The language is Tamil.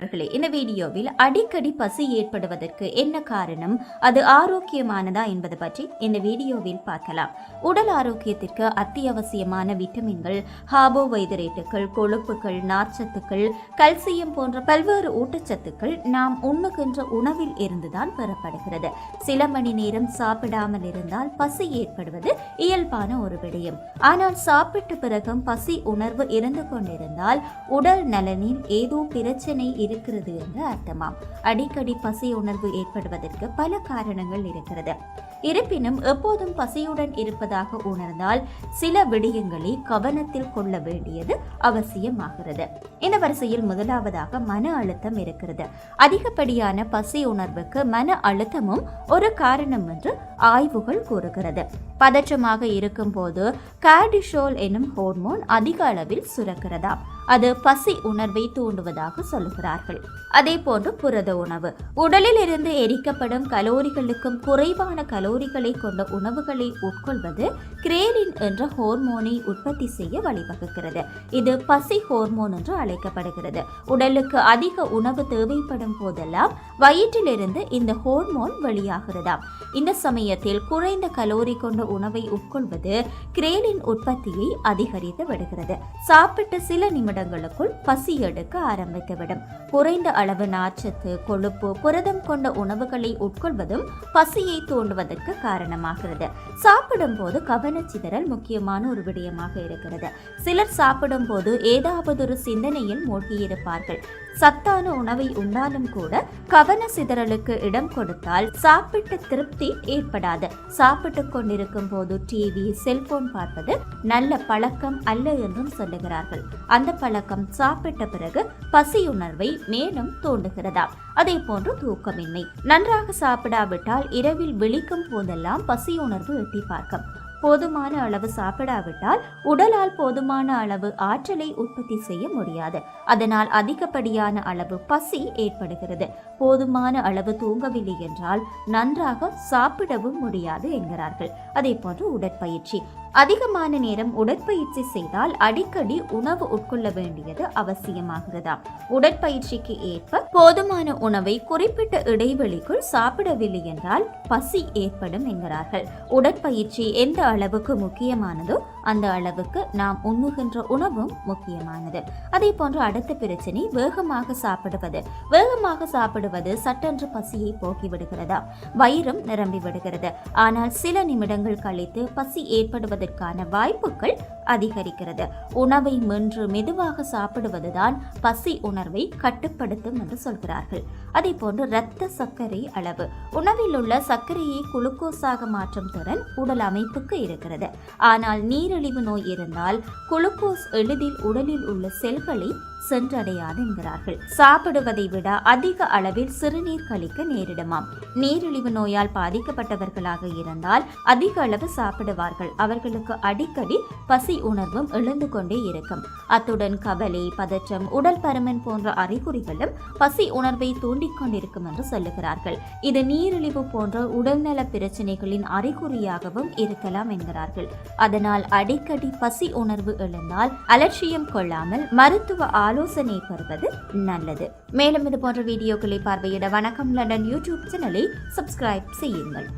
நண்பர்களே, இந்த வீடியோவில் அடிக்கடி பசி ஏற்படுவதற்கு என்ன காரணம் அது ஆரோக்கியமானதா என்பது பற்றி இந்த வீடியோவில் பார்க்கலாம். உடல் ஆரோக்கியத்திற்கு அத்தியாவசியமான விட்டமின்கள் கார்போஹைட்ரேட்டுகள் கொழுப்புகள் நார்ச்சத்துக்கள் கல்சியம் போன்ற பல்வேறு ஊட்டச்சத்துக்கள் நாம் உண்ணுகின்ற உணவில் இருந்துதான் பெறப்படுகிறது. சில மணி நேரம் சாப்பிடாமல் இருந்தால் பசி ஏற்படுவது இயல்பான ஒரு விடயம். ஆனால் சாப்பிட்ட பிறகும் பசி உணர்வு இருந்து கொண்டிருந்தால் உடல் நலனில் ஏதோ பிரச்சனை இருக்கிறது என்று அர்த்தமாம். அடிக்கடி பசி உணர்வு ஏற்படுவதற்கு பல காரணங்கள் இருக்கிறது. இருப்பினும் எப்போதும் பசியுடன் இருப்பதாக உணர்ந்தால் சில விடயங்களை கவனத்தில் கொள்ள வேண்டியது அவசியமாகிறது. இந்த வரிசையில் முதலாவதாக மன அழுத்தம் இருக்கிறது. அதிகப்படியான பசி உணர்வுக்கு மன அழுத்தமும் ஒரு காரணம் என்று ஆய்வுகள் கூறுகிறது. பதற்றமாக இருக்கும்போது கார்டிஷோல் எனும் ஹோர்மோன் அதிக அளவில் சுரக்கிறதாம். அது பசி உணர்வை தூண்டுவதாக சொல்லுகிறார்கள். அதே போன்று புரத உணவு. உடலில் இருந்து எரிக்கப்படும் கலோரிகளுக்கும் குறைவான கலோரிகளை கொண்ட உணவுகளை உட்கொள்வது கிரேலின் என்ற ஹோர்மோனை உற்பத்தி செய்ய வழிவகுக்கிறது. இது பசி ஹோர்மோன் என்று அழைக்கப்படுகிறது. உடலுக்கு அதிக உணவு தேவைப்படும் போதெல்லாம் வயிற்றிலிருந்து இந்த ஹோர்மோன் வெளியாகிறதாம். இந்த சமயத்தில் குறைந்த கலோரி கொண்ட உணவை உட்கொள்வது கிரேலின் உற்பத்தியை அதிகரித்து விடுகிறது. சாப்பிட்ட சில நிமிடம் நிமிடங்களுக்குள் பசி எடுக்க ஆரம்பித்துவிடும். குறைந்த அளவு நார்ச்சத்து கொழுப்பு புரதம் கொண்ட உணவுகளை உட்கொள்வதும் பசியை தூண்டுவதற்கு காரணமாகிறது. சாப்பிடும்போது கவனச்சிதறல் முக்கியமான ஒரு விடயமாக இருக்கிறது. சிலர் சாப்பிடும்போது ஏதாவது ஒரு சிந்தனையில் மூழ்கியிருப்பார்கள். சத்தான உணவை உண்டாலும் கூட கவன சிதறலுக்கு இடம் கொடுத்தால் சாப்பிட்ட திருப்தி ஏற்படாது. சாப்பிட்டு கொண்டிருக்கும் போது டிவி செல்போன் பார்ப்பது நல்ல பழக்கம் அல்ல என்றும் சொல்லுகிறார்கள். அந்த பழக்கம் சாப்பிட்ட பிறகு பசியுணர்வை மேலும் தூண்டுகிறதா? அதே போன்று தூக்கமின்மை. நன்றாக சாப்பிடாவிட்டால் இரவில் விழிக்கும் போதெல்லாம் பசியுணர்வு எட்டி பார்க்கும். போதுமான அளவு சாப்பிடாவிட்டால் உடலால் போதுமான அளவு ஆற்றலை உற்பத்தி செய்ய முடியாது. அதனால் அதிகப்படியான அளவு பசி ஏற்படுகிறது. போதுமான அளவு தூங்கவில்லை என்றால் நன்றாக சாப்பிடவும் முடியாது என்கிறார்கள். அதே போன்று உடற்பயிற்சி. அதிகமான நேரம் உடற்பயிற்சி செய்தால் அடிக்கடி உணவு உட்கொள்ள வேண்டியது அவசியமாகிறதா. உடற்பயிற்சிக்கு ஏற்ப போதுமான உணவை குறிப்பிட்ட இடைவெளிக்குள் சாப்பிடவில்லை என்றால் பசி ஏற்படும் என்கிறார்கள். உடற்பயிற்சி எந்த அளவுக்கு முக்கியமானதோ அந்த அளவுக்கு நாம் உண்ணுகின்ற உணவும் முக்கியமானது. அதே போன்று அடுத்த பிரச்சனை வேகமாக சாப்பிடுவது. வேகமாக சாப்பிடுவது சட்டென்று பசியை போக்கிவிடுகிறதா? வயிறும் நிரம்பி விடுகிறது. ஆனால் சில நிமிடங்கள் கழித்து பசி ஏற்படுவதற்கான வாய்ப்புகள் அதிகரிக்கிறது. உணவை மென்று மெதுவாக சாப்பிடுவதுதான் பசி உணர்வை கட்டுப்படுத்தும் என்று சொல்கிறார்கள். அதே போன்று இரத்த சர்க்கரை அளவு. உணவில் உள்ள சர்க்கரையை குளுக்கோஸாக மாற்றும் திறன் உடல் அமைப்புக்கு இருக்கிறது. ஆனால் நீர் நீரிழிவு நோய் இருந்தால் குளுக்கோஸ் எளிதில் உடலில் உள்ள செல்களை சென்றடையாது என்கிறார்கள். சாப்பிடுவதை விட அதிக அளவில் சிறுநீர் கழிக்க நேரிடுமாம். நீரிழிவு நோயால் பாதிக்கப்பட்டவர்களாக இருந்தால் அதிக அளவு சாப்பிடுவார்கள். அவர்களுக்கு அடிக்கடி பசி உணர்வும் எழுந்து கொண்டே இருக்கும். அத்துடன் கவலை பதற்றம் உடல் பருமன் போன்ற அறிகுறிகளும் பசி உணர்வை தூண்டிக் கொண்டிருக்கும் என்று சொல்லுகிறார்கள். இது நீரிழிவு போன்ற உடல்நல பிரச்சனைகளின் அறிகுறியாகவும் இருக்கலாம் என்கிறார்கள். அதனால் அடிக்கடி பசி உணர்வு எழுந்தால் அலட்சியம் கொள்ளாமல் மருத்துவ ஆலோசனை பெறுவது நல்லது. மேலும் இது போன்ற வீடியோக்களை பார்வையிட வணக்கம். லண்டன் யூடியூப் சேனலை சப்ஸ்கிரைப் செய்யுங்கள்.